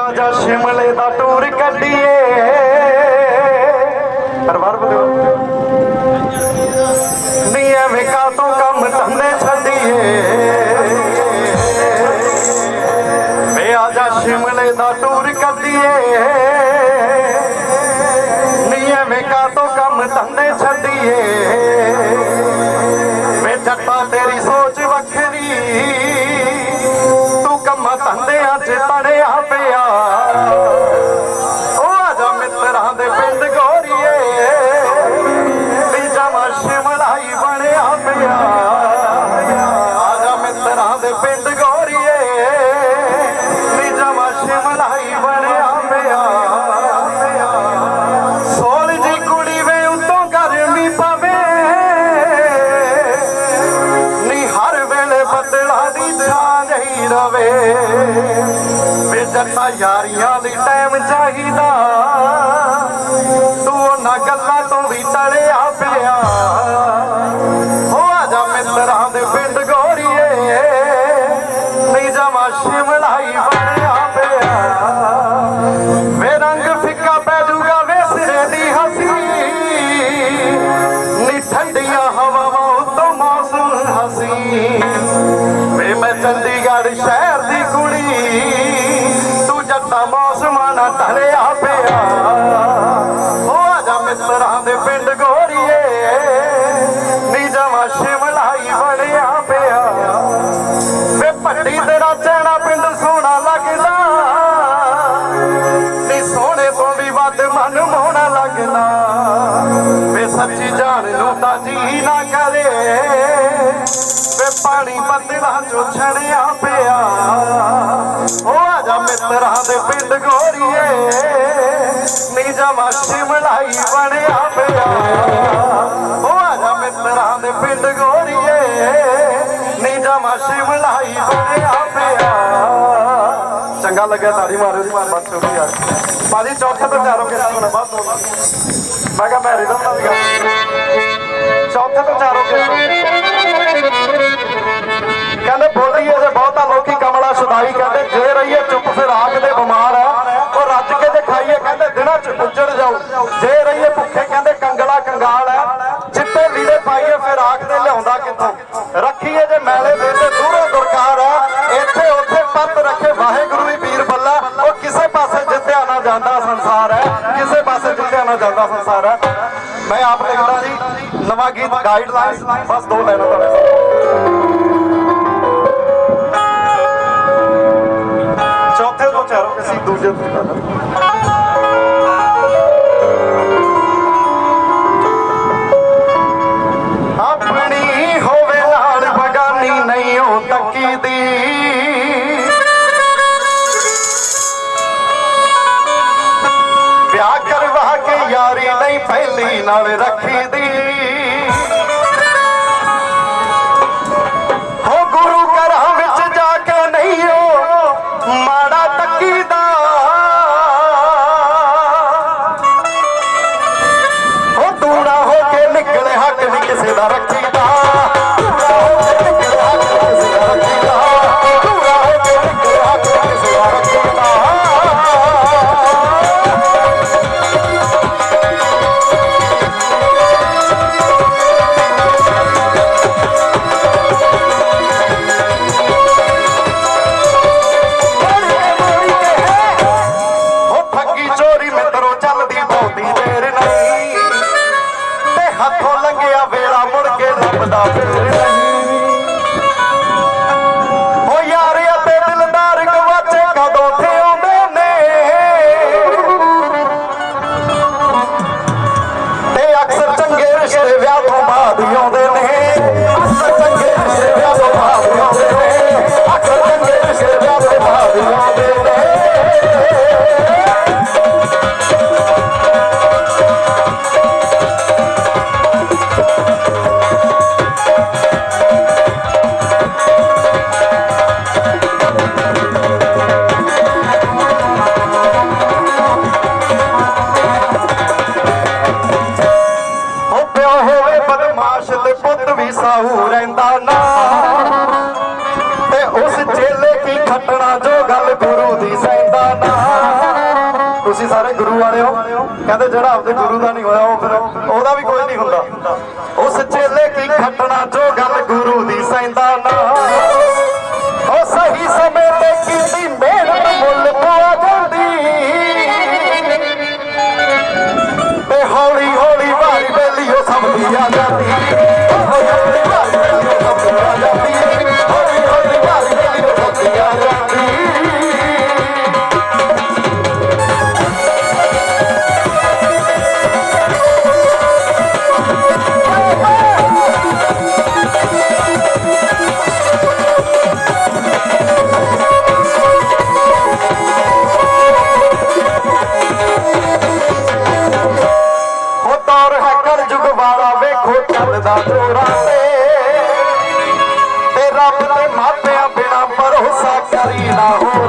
ਆ ਜਾ ਸ਼ਿਮਲੇ ਦਾ ਟੂਰ ਕੱਢੀਏ। ਪਰਵਾਰ ਬਦੋ ਨਹੀਂ ਐਵੇਂ ਕਾਤੋਂ ਕੰਮ ਧੰਦੇ ਛੱਡੀਏ। ਵੇ ਆ ਜਾ ਸ਼ਿਮਲੇ ਦਾ ਜਨਮਾ ਯਾਰੀਆਂ ਮੇਰਾ ਚੈਣਾ ਪਿੰਡ ਸੋਹਣਾ ਲੱਗਦਾ। ਨੀ ਸੋਹਣੇ ਤੋਂ ਵੀ ਵੱਧ ਮਨ ਮੋਹਣਾ ਲੱਗਦਾ। ਵੇ ਸੱਚੀ ਜਾਣ ਨੂੰ ਤਾਂ ਜੀ ਨਾ ਕਰੇ। ਵੇ ਪਾਣੀ ਬੱਦਲਾਂ ਚੋਂ ਛੜਿਆ ਪਿਆ। ਉਹ ਆ ਜਾ ਮਿੱਤਰਾਂ ਦੇ ਪਿੰਡ ਗੋਰੀਏ। ਨੀ ਮਾਸ਼ੀ ਮਲਾਈ ਬਣਿਆ ਪਿਆ। ਲੱਗਿਆ ਤਾੜੀ ਮਾਰਿਓ ਜੀ ਬਸ ਛੋਟੀ ਯਾਰ ਭਾਜੀ, ਚੌਥੇ ਤੋਂ ਚਾਰੋਂ ਕਿਰਤ ਹੋਣਾ ਬਸ ਮੈਂ ਕਿਹਾ ਮੈਂ ਰਿਦਮ ਦਾ ਵੀ ਗਾ ਚੌਥੇ ਤੋਂ ਚਾਰੋਂ ਕਿਰਤ ਕਹਿੰਦੇ ਬੋਲੀਏ ਜੇ ਬਹੁਤਾ ਲੋਕੀ ਕਮਲਾ ਸੁਦਾਈ ਕਹਿੰਦੇ ਜੇ ਰਹੀਏ ਗਾਈਡਲਾਈਨਸ ਬਸ ਦੋ ਲੈਣਾ ਤੁਹਾਡੇ ਸਾਹਮਣੇ। ਚੌਥੇ ਤੋਂ ਚਾਰੋਂ ਅਸੀਂ ਦੂਜੇ ਤੋਂ ਪਹਿਲੀ ਨਾਲ ਰੱਖੀ ਦੀ। ਹਿਸਾਬ ਦੇ ਗੁਰੂ ਦਾ ਨਹੀਂ ਹੋਇਆ, ਉਹ ਫਿਰ ਉਹਦਾ ਵੀ ਕੋਈ ਨਹੀਂ ਹੁੰਦਾ। ਉਹ ਸੱਚੇ ਕੀ ਖੱਟਣਾ ਜੋ ਗੱਲ Catarina, oh.